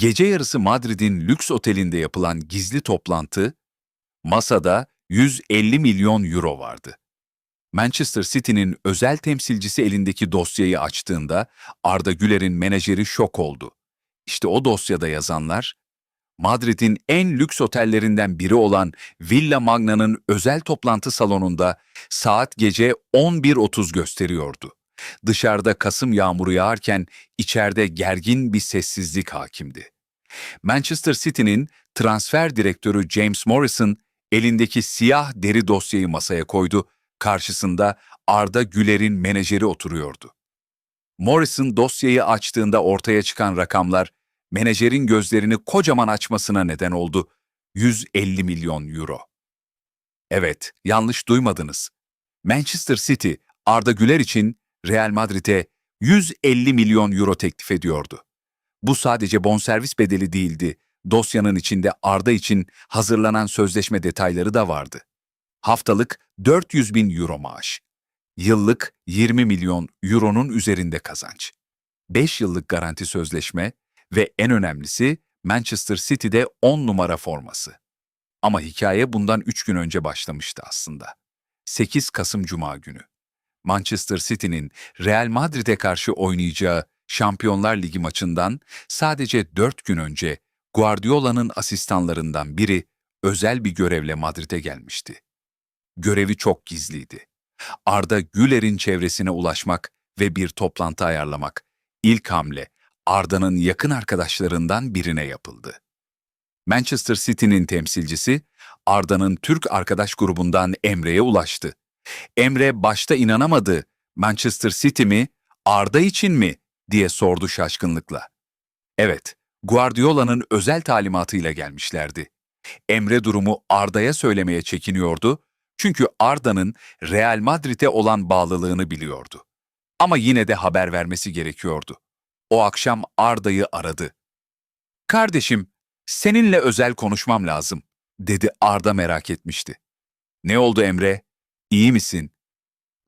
Gece yarısı Madrid'in lüks otelinde yapılan gizli toplantı, masada 150 milyon euro vardı. Manchester City'nin özel temsilcisi elindeki dosyayı açtığında Arda Güler'in menajeri şok oldu. İşte o dosyada yazanlar, Madrid'in en lüks otellerinden biri olan Villa Magna'nın özel toplantı salonunda saat gece 11.30 gösteriyordu. Dışarıda Kasım yağmuru yağarken içeride gergin bir sessizlik hakimdi. Manchester City'nin transfer direktörü James Morrison elindeki siyah deri dosyayı masaya koydu, karşısında Arda Güler'in menajeri oturuyordu. Morrison dosyayı açtığında ortaya çıkan rakamlar menajerin gözlerini kocaman açmasına neden oldu. 150 milyon euro. Evet, yanlış duymadınız. Manchester City, Arda Güler için Real Madrid'e 150 milyon euro teklif ediyordu. Bu sadece bonservis bedeli değildi. Dosyanın içinde Arda için hazırlanan sözleşme detayları da vardı. Haftalık 400 bin euro maaş. Yıllık 20 milyon euronun üzerinde kazanç. 5 yıllık garanti sözleşme ve en önemlisi Manchester City'de 10 numara forması. Ama hikaye bundan 3 gün önce başlamıştı aslında. 8 Kasım Cuma günü. Manchester City'nin Real Madrid'e karşı oynayacağı Şampiyonlar Ligi maçından sadece 4 gün önce Guardiola'nın asistanlarından biri özel bir görevle Madrid'e gelmişti. Görevi çok gizliydi. Arda Güler'in çevresine ulaşmak ve bir toplantı ayarlamak. İlk hamle Arda'nın yakın arkadaşlarından birine yapıldı. Manchester City'nin temsilcisi Arda'nın Türk arkadaş grubundan Emre'ye ulaştı. Emre başta inanamadı. Manchester City mi, Arda için mi diye sordu şaşkınlıkla. Evet, Guardiola'nın özel talimatıyla gelmişlerdi. Emre durumu Arda'ya söylemeye çekiniyordu çünkü Arda'nın Real Madrid'e olan bağlılığını biliyordu. Ama yine de haber vermesi gerekiyordu. O akşam Arda'yı aradı. "Kardeşim, seninle özel konuşmam lazım." dedi Arda merak etmişti. "Ne oldu Emre? İyi misin?"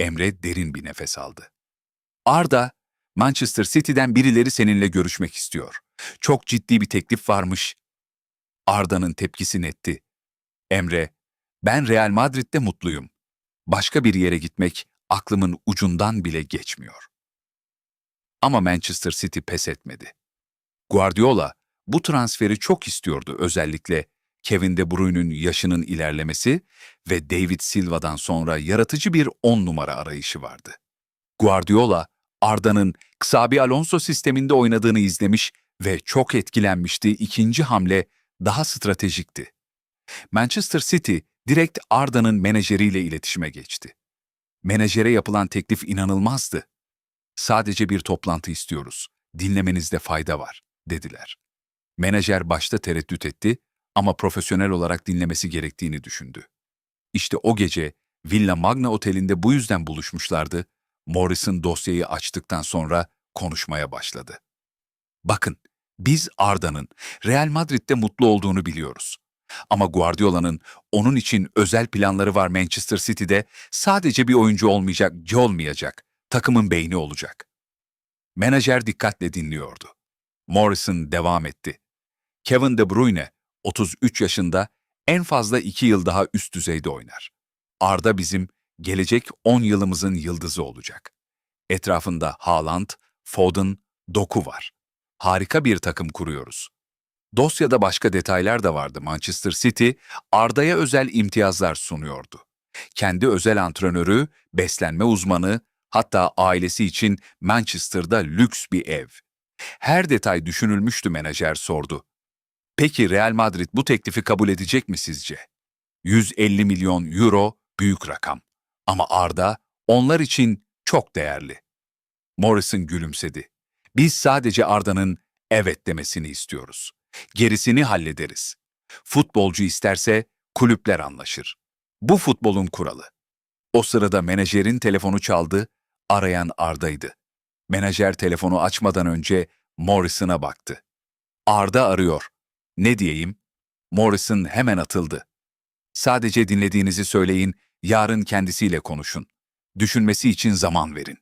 Emre derin bir nefes aldı. "Arda, Manchester City'den birileri seninle görüşmek istiyor. Çok ciddi bir teklif varmış." Arda'nın tepkisi netti. Emre, ben Real Madrid'de mutluyum. Başka bir yere gitmek aklımın ucundan bile geçmiyor. Ama Manchester City pes etmedi. Guardiola bu transferi çok istiyordu özellikle Kevin De Bruyne'ün yaşının ilerlemesi ve David Silva'dan sonra yaratıcı bir on numara arayışı vardı. Guardiola, Arda'nın Xabi Alonso sisteminde oynadığını izlemiş ve çok etkilenmişti. İkinci hamle daha stratejikti. Manchester City direkt Arda'nın menajeriyle iletişime geçti. Menajere yapılan teklif inanılmazdı. Sadece bir toplantı istiyoruz. Dinlemenizde fayda var, dediler. Menajer başta tereddüt etti ama profesyonel olarak dinlemesi gerektiğini düşündü. İşte o gece Villa Magna Oteli'nde bu yüzden buluşmuşlardı. Morrison dosyayı açtıktan sonra konuşmaya başladı. Bakın, biz Arda'nın Real Madrid'de mutlu olduğunu biliyoruz. Ama Guardiola'nın onun için özel planları var Manchester City'de sadece bir oyuncu olmayacak, olmayacak, takımın beyni olacak. Menajer dikkatle dinliyordu. Morrison devam etti. Kevin De Bruyne, 33 yaşında, en fazla 2 yıl daha üst düzeyde oynar. Arda bizim gelecek 10 yılımızın yıldızı olacak. Etrafında Haaland, Foden, Doku var. Harika bir takım kuruyoruz. Dosyada başka detaylar da vardı. Manchester City, Arda'ya özel imtiyazlar sunuyordu. Kendi özel antrenörü, beslenme uzmanı, hatta ailesi için Manchester'da lüks bir ev. Her detay düşünülmüştü menajer sordu. Peki Real Madrid bu teklifi kabul edecek mi sizce? 150 milyon euro büyük rakam. Ama Arda onlar için çok değerli. Morrison gülümsedi. Biz sadece Arda'nın evet demesini istiyoruz. Gerisini hallederiz. Futbolcu isterse kulüpler anlaşır. Bu futbolun kuralı. O sırada menajerin telefonu çaldı, arayan Arda'ydı. Menajer telefonu açmadan önce Morrison'a baktı. Arda arıyor. Ne diyeyim? Morrison hemen atıldı. Sadece dinlediğinizi söyleyin, yarın kendisiyle konuşun. Düşünmesi için zaman verin.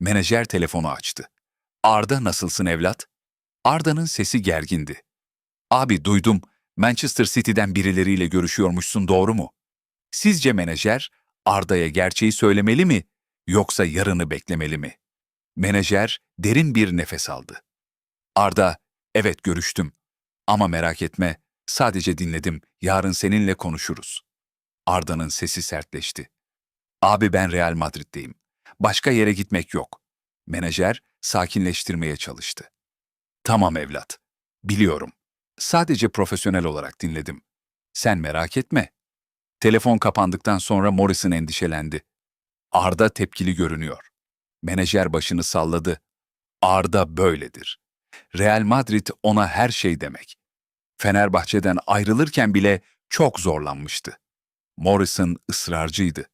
Menajer telefonu açtı. Arda nasılsın evlat? Arda'nın sesi gergindi. Abi duydum, Manchester City'den birileriyle görüşüyormuşsun doğru mu? Sizce menajer Arda'ya gerçeği söylemeli mi yoksa yarını beklemeli mi? Menajer derin bir nefes aldı. Arda, evet görüştüm. Ama merak etme, sadece dinledim, yarın seninle konuşuruz. Arda'nın sesi sertleşti. Abi ben Real Madrid'deyim. Başka yere gitmek yok. Menajer sakinleştirmeye çalıştı. Tamam evlat, biliyorum. Sadece profesyonel olarak dinledim. Sen merak etme. Telefon kapandıktan sonra Morrison endişelendi. Arda tepkili görünüyor. Menajer başını salladı. Arda böyledir. Real Madrid ona her şey demek. Fenerbahçe'den ayrılırken bile çok zorlanmıştı. Morrison ısrarcıydı.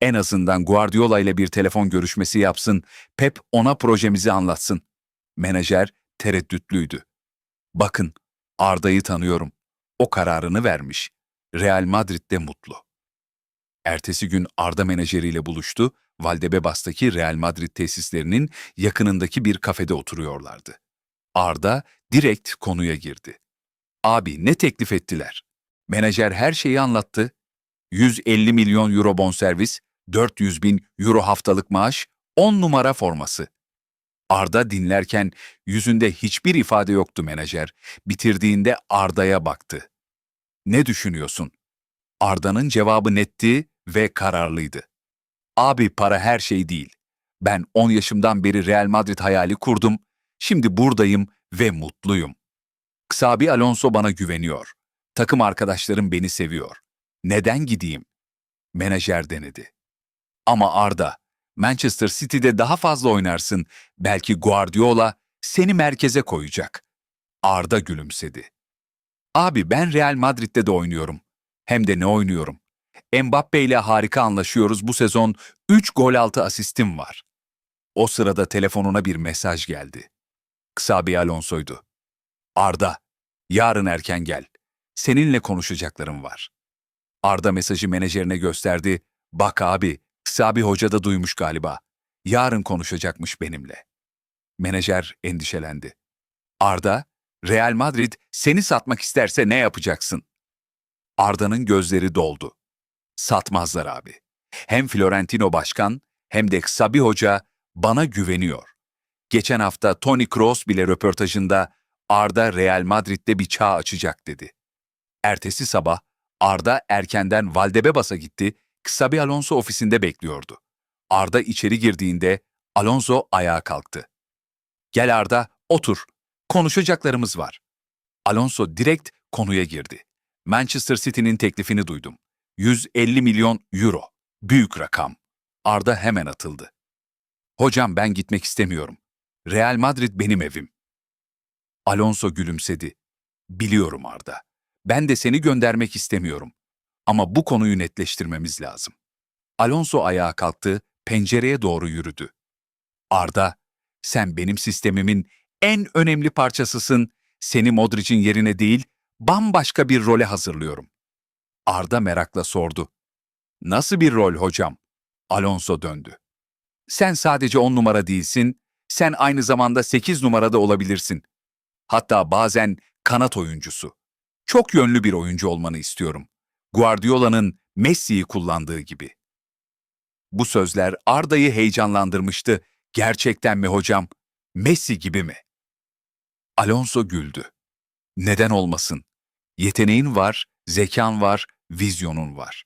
En azından Guardiola ile bir telefon görüşmesi yapsın, Pep ona projemizi anlatsın. Menajer tereddütlüydü. Bakın, Arda'yı tanıyorum. O kararını vermiş. Real Madrid'de mutlu. Ertesi gün Arda menajeriyle buluştu, Valdebebas'taki Real Madrid tesislerinin yakınındaki bir kafede oturuyorlardı. Arda direkt konuya girdi. Abi ne teklif ettiler? Menajer her şeyi anlattı. 150 milyon euro bonservis, 400 bin euro haftalık maaş, 10 numara forması. Arda dinlerken yüzünde hiçbir ifade yoktu menajer. Bitirdiğinde Arda'ya baktı. Ne düşünüyorsun? Arda'nın cevabı netti ve kararlıydı. Abi para her şey değil. Ben 10 yaşımdan beri Real Madrid hayali kurdum. Şimdi buradayım ve mutluyum. Xabi Alonso bana güveniyor. Takım arkadaşlarım beni seviyor. Neden gideyim? Menajer denedi. Ama Arda, Manchester City'de daha fazla oynarsın. Belki Guardiola seni merkeze koyacak. Arda gülümsedi. Abi ben Real Madrid'de de oynuyorum. Hem de ne oynuyorum. Mbappe ile harika anlaşıyoruz bu sezon. 3 gol altı asistim var. O sırada telefonuna bir mesaj geldi. Xabi Alonso'ydu. Arda, yarın erken gel. Seninle konuşacaklarım var. Arda mesajı menajerine gösterdi. Bak abi, Xabi Hoca da duymuş galiba. Yarın konuşacakmış benimle. Menajer endişelendi. Arda, Real Madrid seni satmak isterse ne yapacaksın? Arda'nın gözleri doldu. Satmazlar abi. Hem Florentino Başkan hem de Xabi Hoca bana güveniyor. Geçen hafta Toni Kroos bile röportajında Arda Real Madrid'de bir çağ açacak dedi. Ertesi sabah Arda erkenden Valdebebas'a gitti, Xabi Alonso ofisinde bekliyordu. Arda içeri girdiğinde Alonso ayağa kalktı. Gel Arda, otur. Konuşacaklarımız var. Alonso direkt konuya girdi. Manchester City'nin teklifini duydum. 150 milyon euro. Büyük rakam. Arda hemen atıldı. Hocam ben gitmek istemiyorum. Real Madrid benim evim. Alonso gülümsedi. Biliyorum Arda. Ben de seni göndermek istemiyorum. Ama bu konuyu netleştirmemiz lazım. Alonso ayağa kalktı, pencereye doğru yürüdü. Arda, sen benim sistemimin en önemli parçasısın. Seni Modric'in yerine değil, bambaşka bir role hazırlıyorum. Arda merakla sordu. Nasıl bir rol hocam? Alonso döndü. Sen sadece on numara değilsin, sen aynı zamanda sekiz numarada olabilirsin. Hatta bazen kanat oyuncusu. Çok yönlü bir oyuncu olmanı istiyorum. Guardiola'nın Messi'yi kullandığı gibi. Bu sözler Arda'yı heyecanlandırmıştı. Gerçekten mi hocam? Messi gibi mi? Alonso güldü. Neden olmasın? Yeteneğin var, zekan var, vizyonun var.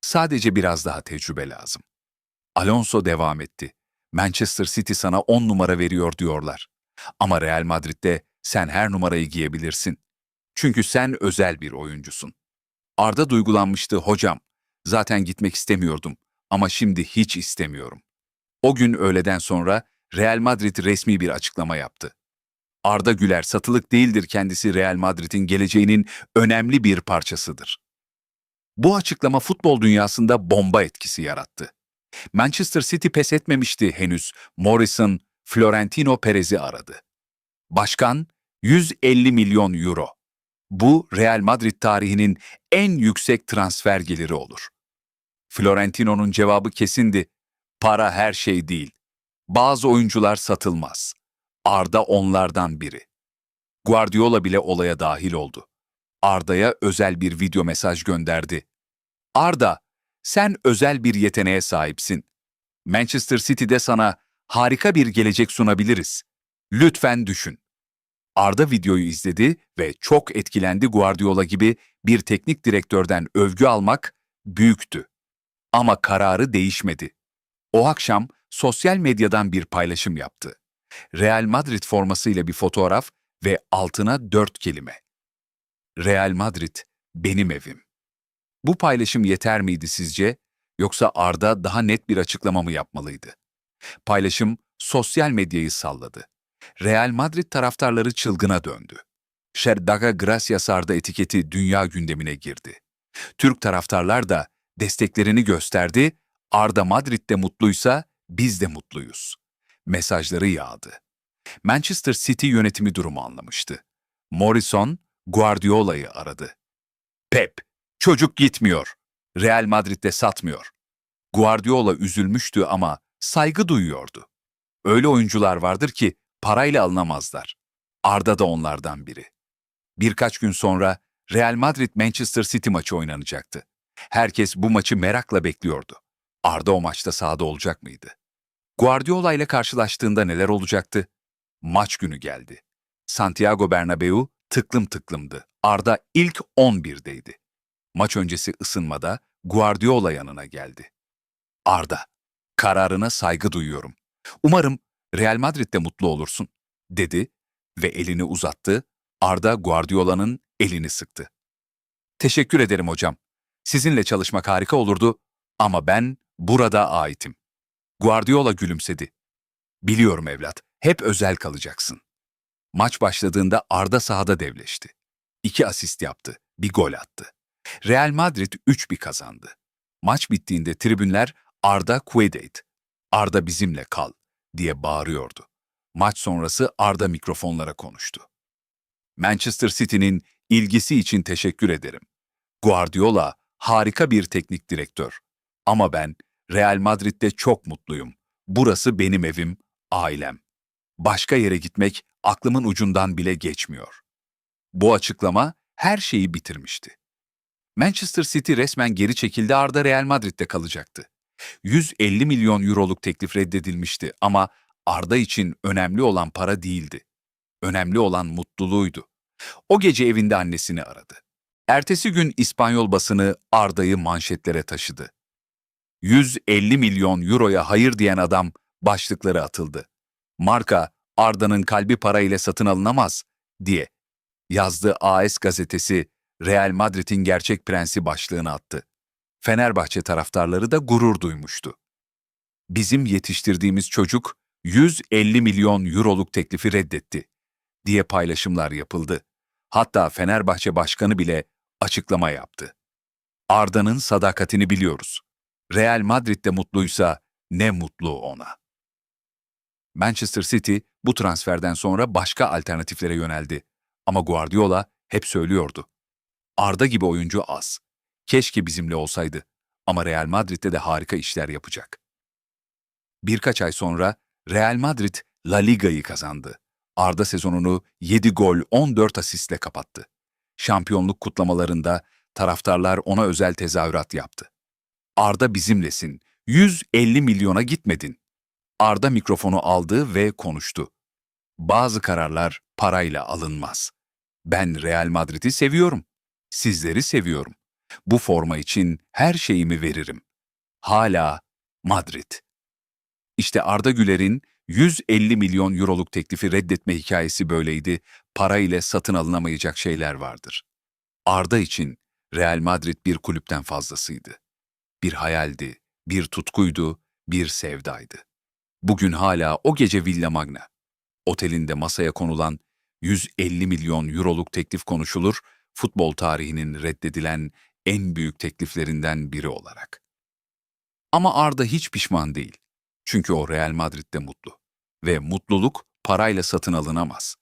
Sadece biraz daha tecrübe lazım. Alonso devam etti. Manchester City sana 10 numara veriyor diyorlar. Ama Real Madrid'de sen her numarayı giyebilirsin. Çünkü sen özel bir oyuncusun. Arda duygulanmıştı hocam. Zaten gitmek istemiyordum ama şimdi hiç istemiyorum. O gün öğleden sonra Real Madrid resmi bir açıklama yaptı. Arda Güler satılık değildir kendisi Real Madrid'in geleceğinin önemli bir parçasıdır. Bu açıklama futbol dünyasında bomba etkisi yarattı. Manchester City pes etmemişti henüz. Morrison, Florentino Perez'i aradı. Başkan 150 milyon euro. Bu Real Madrid tarihinin en yüksek transfer geliri olur. Florentino'nun cevabı kesindi. Para her şey değil. Bazı oyuncular satılmaz. Arda onlardan biri. Guardiola bile olaya dahil oldu. Arda'ya özel bir video mesaj gönderdi. Arda, sen özel bir yeteneğe sahipsin. Manchester City'de sana harika bir gelecek sunabiliriz. Lütfen düşün. Arda videoyu izledi ve çok etkilendi Guardiola gibi bir teknik direktörden övgü almak büyüktü. Ama kararı değişmedi. O akşam sosyal medyadan bir paylaşım yaptı. Real Madrid formasıyla bir fotoğraf ve altına dört kelime. Real Madrid benim evim. Bu paylaşım yeter miydi sizce? Yoksa Arda daha net bir açıklama mı yapmalıydı? Paylaşım sosyal medyayı salladı. Real Madrid taraftarları çılgına döndü. Şerdaga Gracias Arda etiketi dünya gündemine girdi. Türk taraftarlar da desteklerini gösterdi, Arda Madrid'de mutluysa biz de mutluyuz. Mesajları yağdı. Manchester City yönetimi durumu anlamıştı. Morrison, Guardiola'yı aradı. Pep, çocuk gitmiyor. Real Madrid'de satmıyor. Guardiola üzülmüştü ama saygı duyuyordu. Öyle oyuncular vardır ki parayla alınamazlar. Arda da onlardan biri. Birkaç gün sonra Real Madrid-Manchester City maçı oynanacaktı. Herkes bu maçı merakla bekliyordu. Arda o maçta sahada olacak mıydı? Guardiola ile karşılaştığında neler olacaktı? Maç günü geldi. Santiago Bernabeu tıklım tıklımdı. Arda ilk 11'deydi. Maç öncesi ısınmada Guardiola yanına geldi. Arda, kararına saygı duyuyorum. Umarım Real Madrid'de mutlu olursun, dedi ve elini uzattı. Arda Guardiola'nın elini sıktı. Teşekkür ederim hocam. Sizinle çalışmak harika olurdu ama ben burada aitim. Guardiola gülümsedi. Biliyorum evlat, hep özel kalacaksın. Maç başladığında Arda sahada devleşti. İki asist yaptı, bir gol attı. Real Madrid 3-1 kazandı. Maç bittiğinde tribünler Arda Quedate, Arda bizimle kal diye bağırıyordu. Maç sonrası Arda mikrofonlara konuştu. Manchester City'nin ilgisi için teşekkür ederim. Guardiola harika bir teknik direktör. Ama ben Real Madrid'de çok mutluyum. Burası benim evim, ailem. Başka yere gitmek aklımın ucundan bile geçmiyor. Bu açıklama her şeyi bitirmişti. Manchester City resmen geri çekildi Arda Real Madrid'de kalacaktı. 150 milyon euroluk teklif reddedilmişti ama Arda için önemli olan para değildi. Önemli olan mutluluğuydu. O gece evinde annesini aradı. Ertesi gün İspanyol basını Arda'yı manşetlere taşıdı. 150 milyon euroya hayır diyen adam başlıkları atıldı. Marka Arda'nın kalbi para ile satın alınamaz diye yazdığı AS gazetesi Real Madrid'in gerçek prensi başlığını attı. Fenerbahçe taraftarları da gurur duymuştu. Bizim yetiştirdiğimiz çocuk 150 milyon euroluk teklifi reddetti diye paylaşımlar yapıldı. Hatta Fenerbahçe Başkanı bile açıklama yaptı. Arda'nın sadakatini biliyoruz. Real Madrid'de mutluysa ne mutlu ona. Manchester City bu transferden sonra başka alternatiflere yöneldi. Ama Guardiola hep söylüyordu. Arda gibi oyuncu az. Keşke bizimle olsaydı. Ama Real Madrid'de de harika işler yapacak. Birkaç ay sonra Real Madrid La Liga'yı kazandı. Arda sezonunu 7 gol 14 asistle kapattı. Şampiyonluk kutlamalarında taraftarlar ona özel tezahürat yaptı. Arda bizimlesin, 150 milyona gitmedin. Arda mikrofonu aldı ve konuştu. Bazı kararlar parayla alınmaz. Ben Real Madrid'i seviyorum. Sizleri seviyorum. Bu forma için her şeyimi veririm. Hala Madrid. İşte Arda Güler'in 150 milyon euroluk teklifi reddetme hikayesi böyleydi. Para ile satın alınamayacak şeyler vardır. Arda için Real Madrid bir kulüpten fazlasıydı. Bir hayaldi, bir tutkuydu, bir sevdaydı. Bugün hala o gece Villa Magna. Otelinde masaya konulan 150 milyon euroluk teklif konuşulur, futbol tarihinin reddedilen en büyük tekliflerinden biri olarak. Ama Arda hiç pişman değil. Çünkü o Real Madrid'de mutlu. Ve mutluluk parayla satın alınamaz.